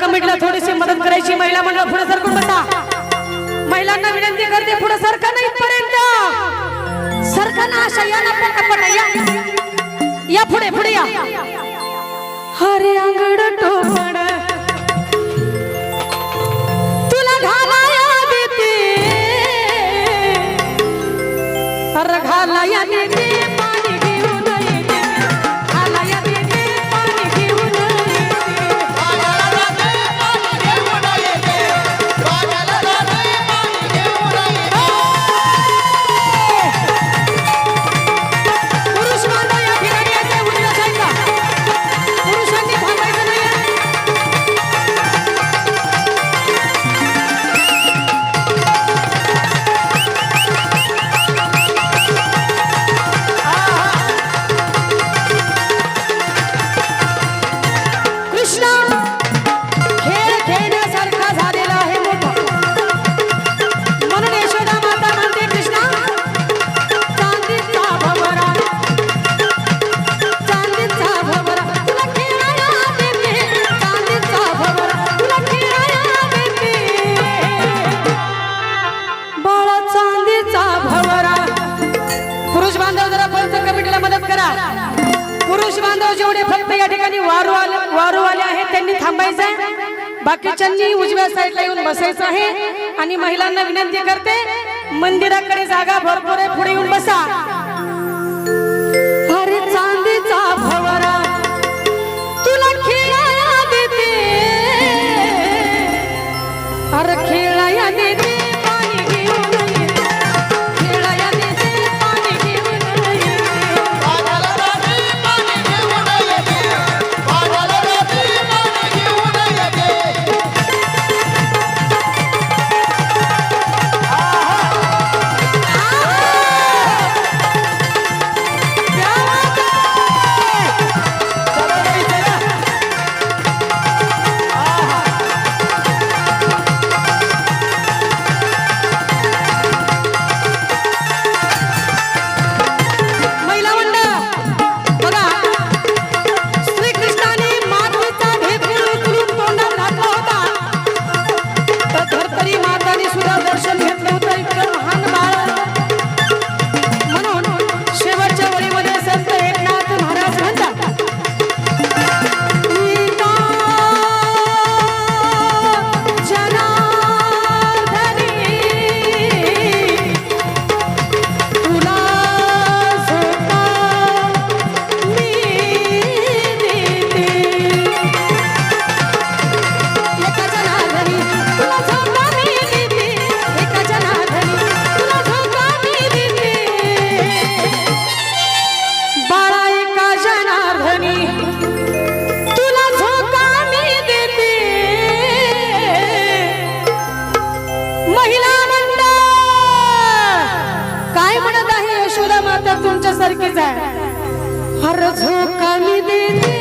कमिटीला थोडीशी मदत करायची. महिला मंडळ पुढे सरकून बसा. महिलांना विनंती करते पुढे सरकार नाही पर्यंत सरका ना आशा या ना पण या. या पुढे पुढे या. हरे अंगड टोप. वारूवाले आहेत त्यांनी थांबायचं. बाकीच्यांनी उजव्या साईडला येऊन बसायचं आहे. आणि महिलांना विनंती करते मंदिराकडे जागा भरपूर आहे पुढे येऊन बसा. हर झोका मी देते.